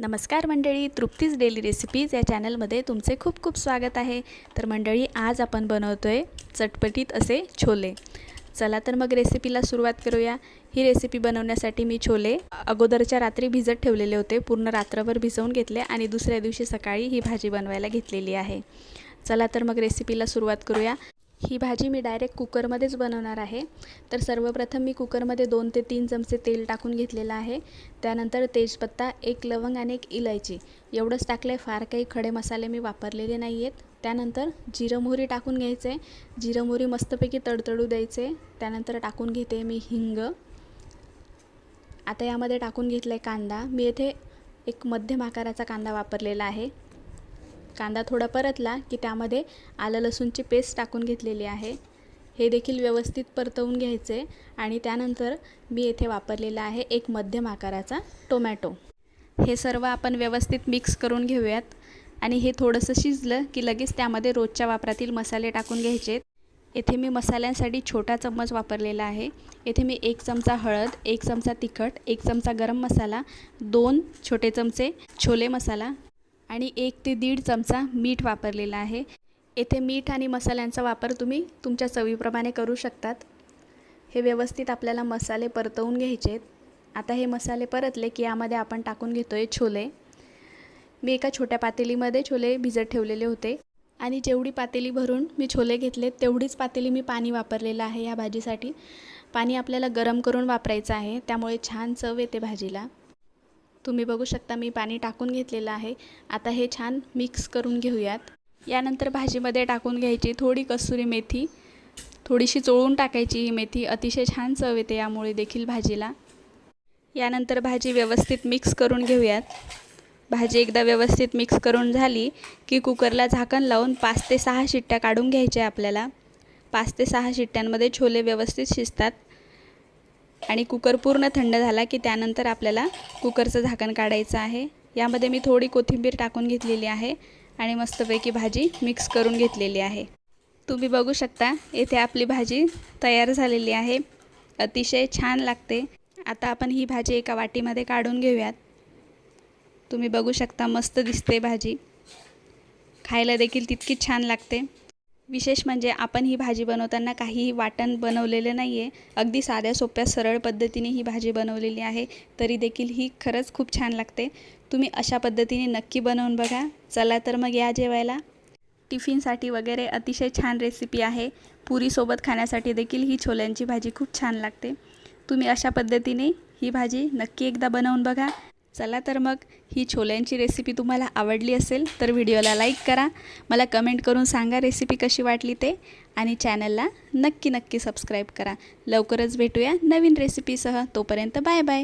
नमस्कार मंडळी Trupti's daily recipes या चॅनलमध्ये तुमचे खूप खूप स्वागत आहे. तर मंडळी आज आपण बनवतो आहे चटपटीत असे छोले. चला तर मग रेसिपीला सुरुवात करूया. ही रेसिपी बनवण्यासाठी मी छोले अगोदरच्या रात्री भिजत ठेवलेले होते पूर्ण रात्रभर भिजवून घेतले आणि दुसऱ्या दिवशी सकाळी ही भाजी बनवायला घेतलेली आहे. चला तर मग रेसिपीला सुरुवात करूया. ही भाजी मी डायरेक्ट कुकरमध्येच बनवणार आहे. तर सर्वप्रथम मी कुकरमध्ये दोन ते तीन चमचे तेल टाकून घेतलेलं आहे. त्यानंतर तेजपत्ता एक लवंग आणि एक इलायची. एवढंच टाकलं आहे फार काही खडे मसाले मी वापरलेले नाही आहेत त्यानंतर जिरं मोहरी टाकून घ्यायचे. जिरं मोहरी मस्तपैकी तडतडू द्यायचे. त्यानंतर टाकून घेते मी हिंग. आता यामध्ये टाकून घेतलं आहे कांदा. मी येथे एक मध्यम आकाराचा कांदा वापरलेला आहे. कांदा थोडा परतला की त्यामध्ये आलं लसूणची पेस्ट टाकून घेतलेली आहे. हे देखील व्यवस्थित परतवून घ्यायचे आणि त्यानंतर मी येथे वापरलेला आहे एक मध्यम आकाराचा टोमॅटो. हे सर्व आपण व्यवस्थित मिक्स करून घेऊयात आणि हे थोडंसं शिजलं की लगेच त्यामध्ये रोजच्या वापरातील मसाले टाकून घ्यायचे. येथे मी मसाल्यांसाठी छोटा चम्मच वापरलेला आहे. येथे मी एक चमचा हळद एक चमचा तिखट एक चमचा गरम मसाला दोन छोटे चमचे छोले मसाला आणि एक ते दीड चमचा मीठ वापरलेला आहे. येथे मीठ आणि मसाल्यांचा वापर तुम्ही तुमच्या चवीप्रमाणे करू शकतात. हे व्यवस्थित आपल्याला मसाले परतवून घ्यायचे आहेत. आता हे मसाले परतले की यामध्ये आपण टाकून घेतो आहे छोले. मी एका छोट्या पातेलीमध्ये छोले भिजत ठेवलेले होते. आणि जेवढी पातेली भरून मी छोले घेतले तेवढीच पातेली मी पाणी वापरलेलं आहे या भाजीसाठी. पाणी आपल्याला गरम करून वापरायचं आहे त्यामुळे छान चव येते भाजीला. तुम्ही बघू शकता मी पाणी टाकून घेतलेलं आहे. आता हे छान मिक्स करून घेऊयात. यानंतर भाजीमध्ये टाकून घ्यायची थोडी कसुरी मेथी. थोडीशी चोळून टाकायची ही मेथी. अतिशय छान चव येते यामुळे देखील भाजीला. यानंतर भाजी व्यवस्थित मिक्स करून घेऊयात. भाजी एकदा व्यवस्थित मिक्स करून झाली की कुकरला झाकण लावून पाच ते सहा शिट्ट्या काढून घ्यायच्या आपल्याला. पाच ते सहा शिट्ट्यांमध्ये छोले व्यवस्थित शिजतात. आणि कुकर पूर्ण थंड झाला की त्यानंतर आपल्याला कुकरचं झाकण काढायचं आहे. यामध्ये मी थोडी कोथिंबीर टाकून घेतलेली आहे आणि मस्तपैकी भाजी मिक्स करून घेतलेली आहे. तुम्ही बघू शकता येथे आपली भाजी तयार झालेली आहे. अतिशय छान लागते. आता आपण ही भाजी एका वाटीमध्ये काढून घेऊयात. तुम्ही बघू शकता मस्त दिसते भाजी. खायला देखील तितकी छान लागते. विशेष म्हणजे आपण ही भाजी बनवताना काहीही वाटण बनवलेलं नाही आहे अगदी साध्या सोप्या सरळ पद्धतीने ही भाजी बनवलेली आहे. तरी देखील ही खरंच खूप छान लागते. तुम्ही अशा पद्धतीने नक्की बनवून बघा. चला तर मग या जेवायला. टिफिनसाठी वगैरे अतिशय छान रेसिपी आहे. पुरीसोबत खाण्यासाठी देखील ही छोल्यांची भाजी खूप छान लागते. तुम्ही अशा पद्धतीने ही भाजी नक्की एकदा बनवून बघा. चला तर मग ही छोल्यांची रेसिपी तुम्हाला आवडली असेल तर व्हिडिओला लाईक करा. मला कमेंट करून सांगा रेसिपी कशी वाटली ते. आणि चॅनलला नक्की नक्की सबस्क्राईब करा. लवकरच भेटूया नवीन रेसिपीसह तोपर्यंत बाय बाय